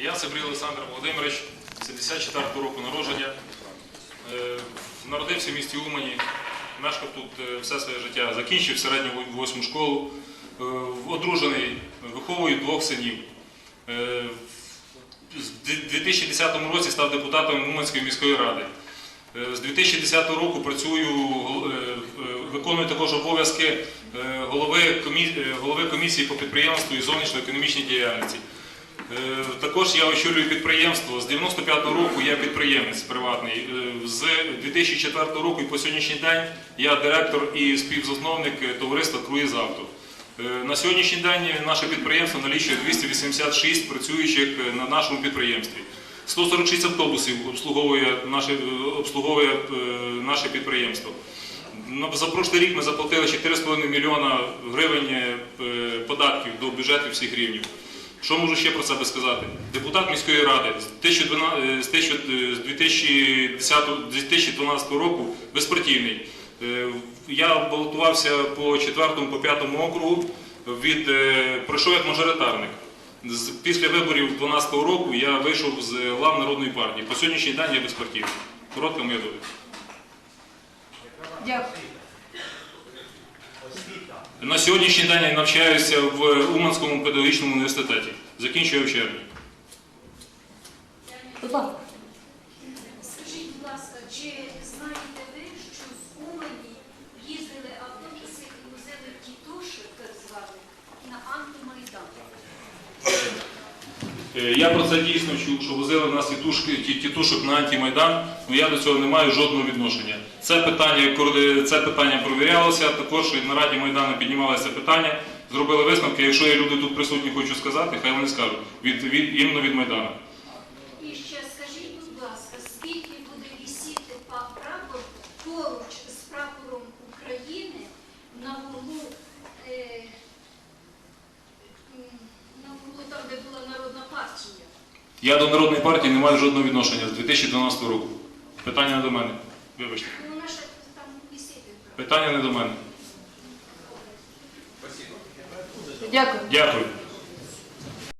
Я Цибрій Олександр Володимирович, 74-го року народження. Е, Народився в місті Умані, мешкав тут е, все своє життя. Закінчив середню восьму школу, Е, одружений, виховую двох синів. З 2010 році став депутатом Уманської міської ради. З 2010 року працюю, виконую також обов'язки голови комісії по підприємству і зовнішньоекономічній діяльності. Е, Також я очолюю підприємство. З 95-го року я підприємець приватний. Е, З 2004 року і по сьогоднішній день я директор і співзасновник е, товариства Круїзавто. На сьогоднішній день наше підприємство налічує 286 працюючих на нашому підприємстві. 146 автобусів обслуговує наше, обслуговує наше підприємство. За прошлий рік ми заплатили 4,5 мільйона гривень податків до бюджетів всіх рівнів. Що можу ще про себе сказати? Депутат міської ради з 2012 е, з 1000 з 2010 2012 року безпартійний. Е, Я балотувався по 4 по 5 округу, від, е, пройшов як мажоритарник. Після виборів 2012 року я вийшов з лав Народної партії. По сьогоднішній день я безпартійний. Коротка моя доля. Дякую. На сьогоднішній день я навчаюся в Уманському педагогічному університеті. Закінчую в червні. Будь ласка. Скажіть, будь ласка, чи знаєте ви, що з Умані їздили автобуси і возили тітушок, так званих, на антимайдан? Е, Я про це дійсно чув, що возили в нас тітушки, ті- тітушок на антимайдан, але я до цього не маю жодного відношення. Це питання, це питання провірялося, також на Раді Майдану піднімалося питання, зробили висновки. Якщо є люди тут присутні, хочу сказати, хай вони скажуть від, від іменно від Майдану. І ще скажіть, будь ласка, скільки буде висіти па- прапор поруч з прапором України на вуглу, Я до народної партії не маю жодного відношення з 2012 року. Питання не до мене. Вибачте. Ну. Питання не до мене. Дякую. Дякую.